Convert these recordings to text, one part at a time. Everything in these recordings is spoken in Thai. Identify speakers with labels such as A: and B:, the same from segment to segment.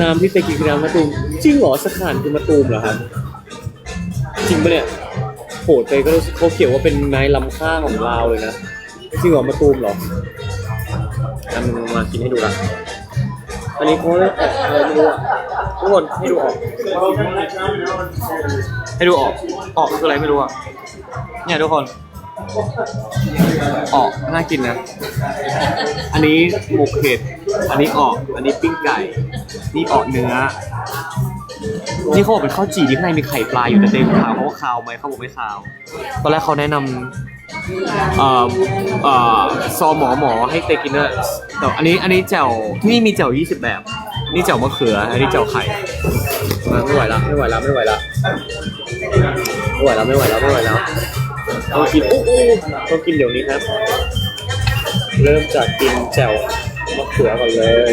A: น้ำที่ไปกินคือน้ำมะตูมจริงเหรอสถานคือมะตูมเหรอครับจริงปะเนี่ยโหดไปก็รู้สึกเขาเขียนว่าเป็นไม้ลำค่างของลาวเลยนะจริงเหรอมะตูมเหรอทำมากินให้ดูละอันนี้เขาออกอะไรไม่รู้อะทุกคนให้ดูออก ให้ดูออก ออกคืออะไรไม่รู้อะเนี่ยทุกคน ออกน่ากินนะ อันนี้หมกเห็ด อันนี้ออก อันนี้ปิ้งไก่ นี่ออกเนื้อ นี่เขาบอกเป็นข้าวจี่ที่ข้างในมีไข่ปลาอยู่แต่เต็มถามเขาว่าคาวไหมเขาบอกไม่คาว ตอนแรกเขาแนะนำเอ่อเอ่อซอหมอหมอให้เตกินด้วยแต่อันนี้อันนี้แจ่วที่นี่มีแจ่ว20 แบบ นี่แจ่วมะเขือ อันนี้แจ่วไข่มาไม่ไหวแล้วไม่ไหวแล้วไม่ไหวแล้วไม่ไหวแล้วไม่ไหวแล้วไม่ไหวแล้วต้องกินอู้อู้ต้องกินเดี๋ยวนี้ครับ เริ่มจากกินแจ่วมะเขือก่อนเลย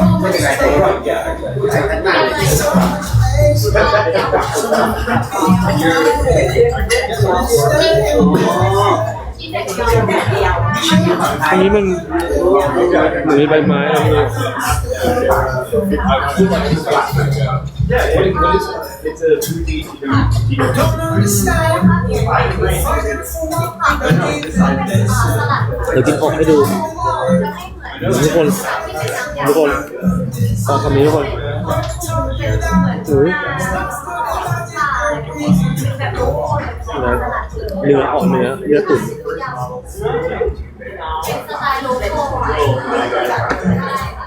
A: มกับไข่ก็อร่อยอันนี้มันหมือนมีใบไม้อะไร ไม่รู้เดี๋ยวกินออกให้ดู ทุกคน ทุกคนออกคำนี้ทุกคนอุ้ยนะเนื้อออกเนื้อเนื้อตุ๋นอ้อมเลย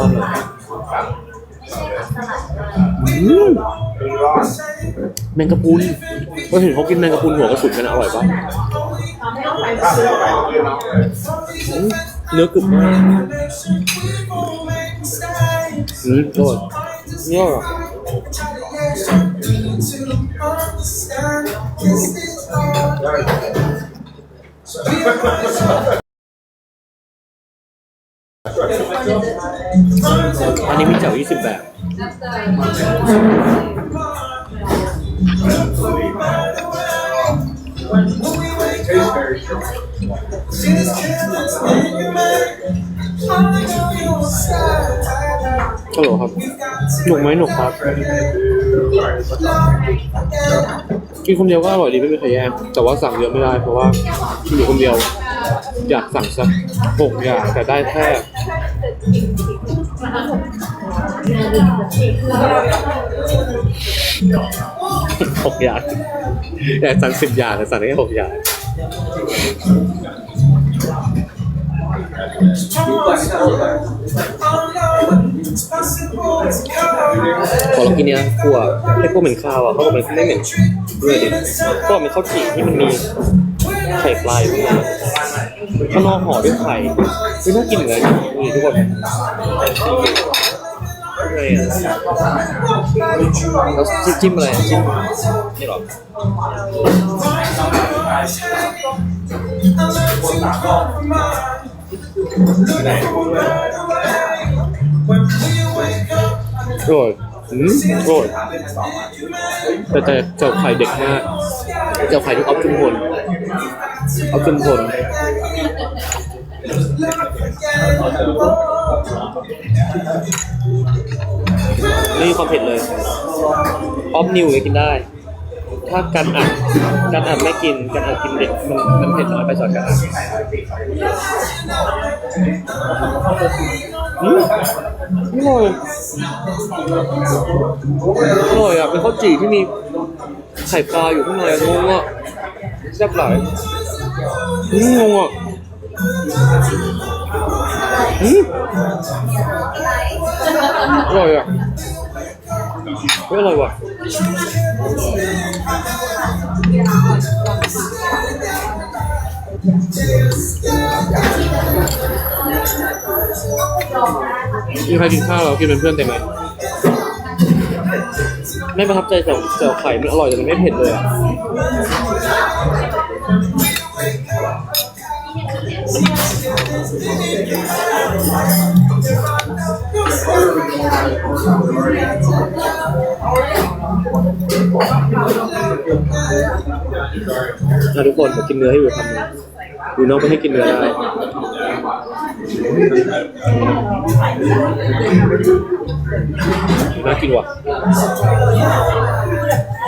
A: อืมแมงกะพรุนก็เห็นเขากินแมงกะพรุนหัวกระสุนกันอะอร่อยปะอืมเนื้อกรึบมากอืมอร่อยเนี่ยอร่อ อันนี้มีแจ่ว20 แบบ ฮัลโหลครับ หนุกไหมหนุกครับ กินคนเดียวก็อร่อยดีไม่มีใครแย่งแต่ว่าสั่งเยอะไม่ได้เพราะว่าอยู่คนเดียว อยากสั่งสักหกอย่างแต่ได้แค่ หกอย่างอยากสั่งสิบอย่างแต่สั่งได้หกอย่างพอเรากินเนี้ยคั่วให้พวกเหม็นข้าวอะเขาบอกมันไม่เหม็นด้วยดิก็เป็นข้าวจี่ที่มันมีไข่ปลาอยู่ข้างใน ข้างนอกห่อด้วยไข่คือน่ากินเหมือนกันนี่ทุกคนอะไรอะแล้วจิ้มจิ้มอะไรจิ้มนี่หรออร่อยอืมอร่อยแต่แต่เจ้าไข่เด็กมากเจ้าไข่ที่ออฟจุมพ ลออฟจุมพลนี่ความเผ็ดเลย ออฟนิวเลยกินได้ ถ้ากันอัดกันอัดไม่กินกันอัดกินเด็กมันมันเผ็ดน้อยไปสอดกันอัดอืมอร่อยอร่อยอะเป็นข้าวจี่ที่มีไข่ปลาอยู่ข้างในงงอะแซ่บหลาย นี่งงอะอืมอร่อยอะอร่อยว่ะมีใครกินข้าวเรากินเป็นเพื่อนได้ไหมไม่ประทับใจแต่แต่ไข่มันอร่อยแต่มันไม่เผ็ดเลยอะ นะทุกคนผมกินเนื้อให้อยู่คำนึงดูน้องไม่ให้กินเนื้อได้น่ากินว่ะ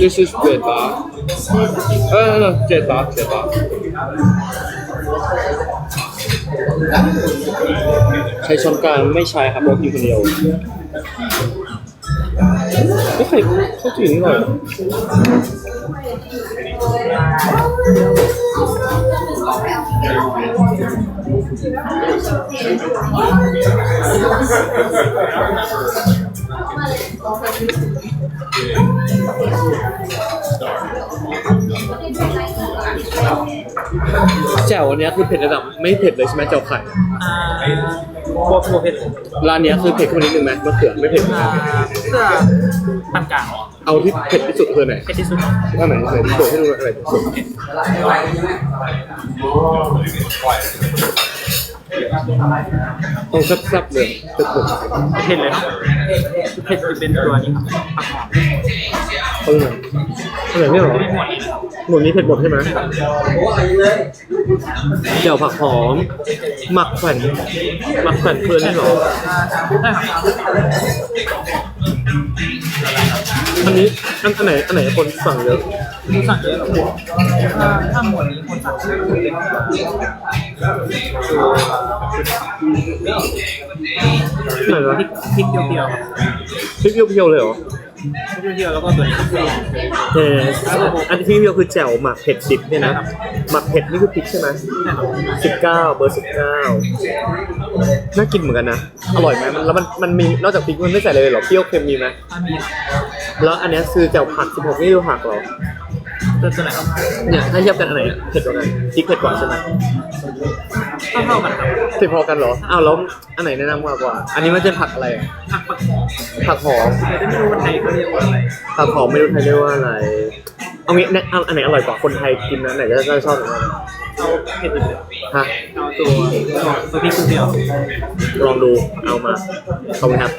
A: This is เจ็ดบาทเออเจ็ดบาทเจ็ดบาทใช้ช้อนกลางไม่ใช้ครับราะกินคนเดียวไม่ใครเข้าถึงนี่หน่อย แจ่วอันเนี้ยคือเผ็ดระดับไม่เผ็ดเลยใช่ไหมแจ่วไข่
B: อ่าโบโบเผ็ด
A: ร้านเนี้ยคือเผ็ดขึ้นมานิดนึงไหมมะเขือไม่เผ็ด
B: อ่าเพื่อปานกลาง
A: เอาที่เผ็ดที่สุดคือไหน
B: เผ็ดที่สุด
A: อันไหนไหนที่สุดให้ดูอะไรที่สุด ต้องแซ่บๆเลยเผ็ด
B: เผ็ดเลยเนาะเผ็ดจะเป็นตัวนี้ครับผักหอม
A: ๆเอออันไหนเนี่ยเหรอ
B: ไม่หมด
A: หมดนี้เผ็ดหมดใช่ไหมเจียวผักหอม หมักแผ่นหมักแผ่นเพื่อนนี่เหรอ
B: อ่าได้ครับ
A: อันนี้อันอันไหนอันไหนคนสั่งเยอะ
B: มีสั่งเยอะครับอ่าถ้าหมดนี้คนสั่งเยอะคือเป็น
A: ไหนวะ
B: พริกพริกเปรี้ยวๆครับ
A: พริกเพียวๆเลยเหรอ
B: พริกเปรี้ยวๆแล้วก็ตัวนี้คือ
A: เอออันที่เพียวคือแจ่วหมักเผ็ดดิบเนี่ยนะหมักเผ็ดนี่คือพริกใช่ไหม
B: แน่นอน
A: สิบเก้าเบอร์สิบเก้าน่ากินเหมือนกันนะอร่อยไหมมันแล้วมันมันมีนอกจากพริกมันไม่ใส่เลยเหรอเปรี้ยวเค็มมีไหม
B: ถ้ามี
A: แล้วอันเนี้ยคือแจ่วผักสิบหกนี่ดูผักเหรอ
B: ตัวตัวไหนครับ
A: เนี่ยถ้าเทียบกันอันไหนอะเผ็ดกว่ากันพริกเผ็ดกว่าใช่ไหม
B: เท่าเท่าๆกันครับ
A: เผ็ดพอกันเหรออ้าวแล้วอันไหนแนะนำมากกว่า อันนี้มันเป็นผักอะไรอะ
B: ผักผักหอม
A: ผักหอม
B: แต่ไม่รู้ว่าไทยเขาเรียกว่าอะไร
A: ผักหอมไม่รู้ไทยเรียกว่าอะไรเอางี้แนะเอาอันไหนอร่อยกว่าคนไทยกินนะไหนจะจะชอบหรือว่า
B: เอาเผ็ดเลย
A: ฮะ
B: เอาตัวตัวพริกเปรี้ยว
A: ลองดูเอามาขอบคุณครับ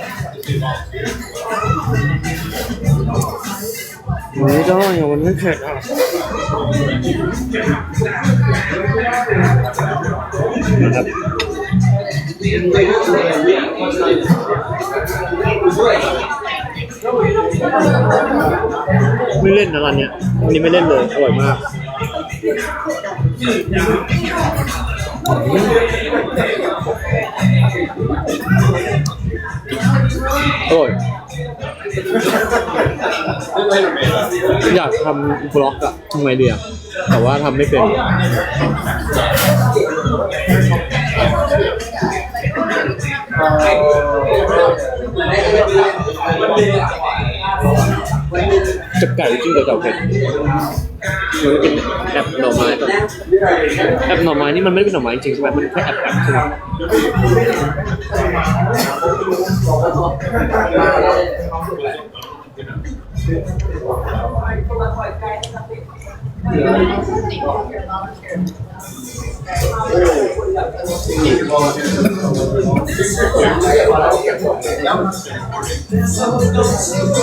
A: ไม่ได้อะมันไม่เผ็ดอะนะครับไม่เล่นนะร้านเนี้ยอันนี้ไม่เล่นเลย อร่อยมากอร่อย อยากทำบล็อกอะทำไมเดียแต่ว่าทำไม่เป็นจะไก่จิ้งกับเต่าเผ็ด มันเป็นแอบหน่อไม้ก่อนแอบหน่อไม้นี่มันไม่ได้เป็นหน่อไม้จริงใช่ไหมมันแค่แอบแอบใช่ไหม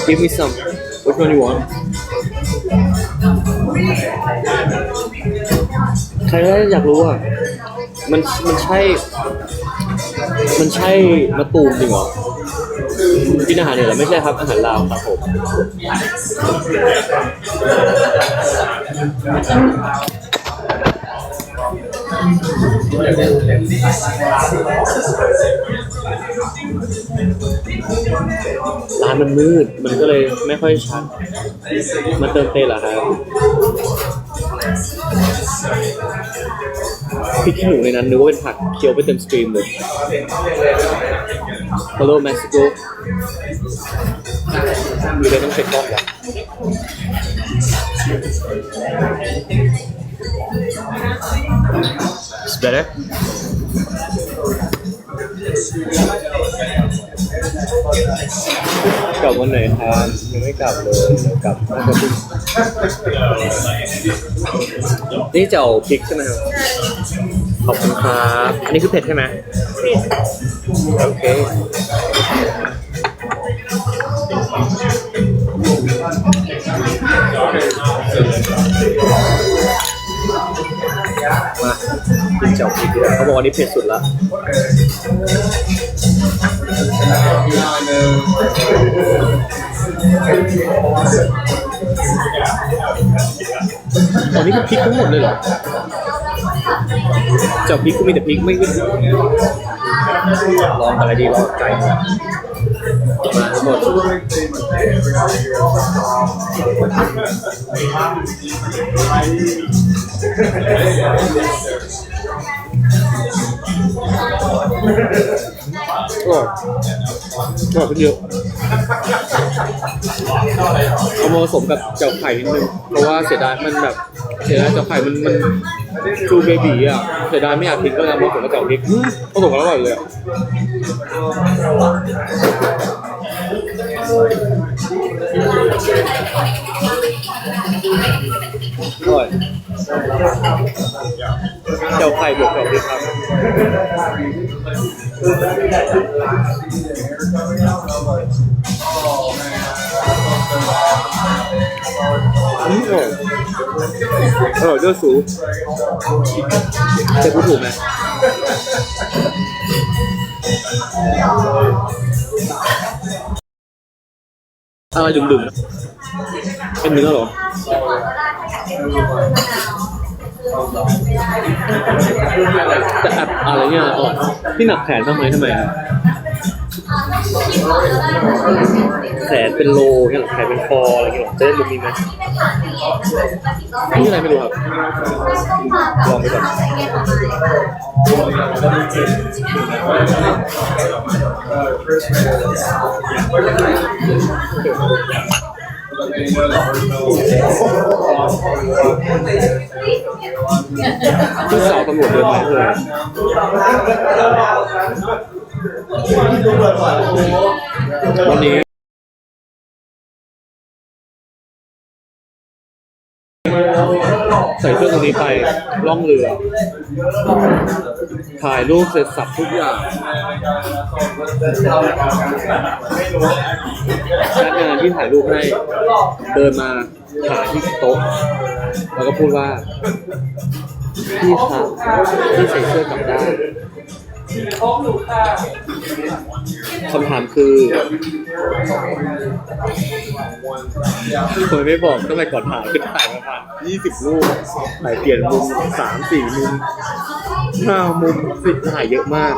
A: Give me some. Which one you want? ใครก็อยากรู้อะ มันมันใช่ มันใช่มะตูมจริงเหรอ กินอาหารเนี่ยเหรอไม่ใช่ครับอาหารลาวครับผมร้านมันมืด มันก็เลยไม่ค่อยชัด มาเติมเต็มเหรอครับ พริกขี้หนูในนั้นนึกว่าเป็นผักเคี้ยวไปเต็มสตรีมเลย Hello Mexico มีอะไรต้องเช็คกล้องวะ It's better กลับวันไหนครับยังไม่กลับเลยกลับน่าจะพรุ่งนี่จะเอาพริกใช่ไหมครับขอบคุณครับ อันนี้คือเผ็ดใช่ไหมโอเค เจ้าพริกดีกว่าเขาบอกว่านี่เผ็ดสุดละตอนนี้คือพริกทั้งหมดเลยเหรอเจ้าพริกก็มีแต่พริกไม่ขึ้นลองอะไรดีลองไก่มาทั้งหมดอ ร่อยอร่อยขึ้นเยอะเอามาผสมกับเจ้าไข่นิดนึงเพราะว่าเสียดายมันแบบเสียดายเจ้าไข่มันมันดูเบบีอะเสียดายไม่อยากทิ้งก็เลยเอามาผสมกับเจ้าพริกอืมผสมกันอร่อยเลยอะอร่อย เจ้าไข่บวกเจ้าพริกครับอืมอร่อยอร่อยด้วยสูจะพูดถูกไหม อะไรดึงๆเป็นเนื้อเหรอแต่แอบอะไรเนี่ยอ๋อที่หนักแขนทำไมทำไมอะ แขนเป็นโลเนี่ยเหรอแขนเป็นคออะไรอย่างเงี้ยเหรอจะได้ลุกมีไหมนี่อะไรไม่รู้ครับ ลองไปก่อนผู้สาวตำรวจเดินมาเลย วันนี้ใส่เครื่องตรงนี้ไปล่องเรือ ถ่ายรูปเสร็จสับทุกอย่างพนักงานที่ถ่ายรูปให้เดินมาหาที่โต๊ะแล้วก็พูดว่า พี่ครับพี่ใส่เสื้อกลับด้าน คำถามคือทำไมไม่บอกตั้งแต่ก่อนถ่ายคือถ่ายประมาณยี่สิบรูปถ่ายเปลี่ยนมุมสามสี่มุมห้ามุมสิบถ่ายเยอะมาก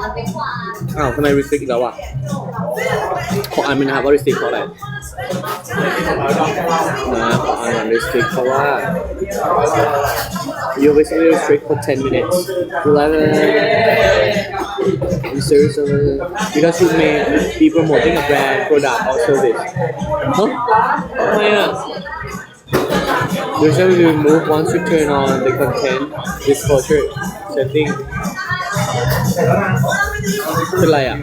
A: อ้าวทำไมรีสติกแล้วอะ ขออ่านเป็นะครับว่ารีสติกเพราะอะไรนะขออ่านรีสติกเพราะว่า you basically restrict for 10 minutes 11 I'm serious uh, because you may be promoting a brand product or service ฮะทำไมอ่ะ Usually we remove once you turn on the content disclosure setting เป็นไรอ่ะ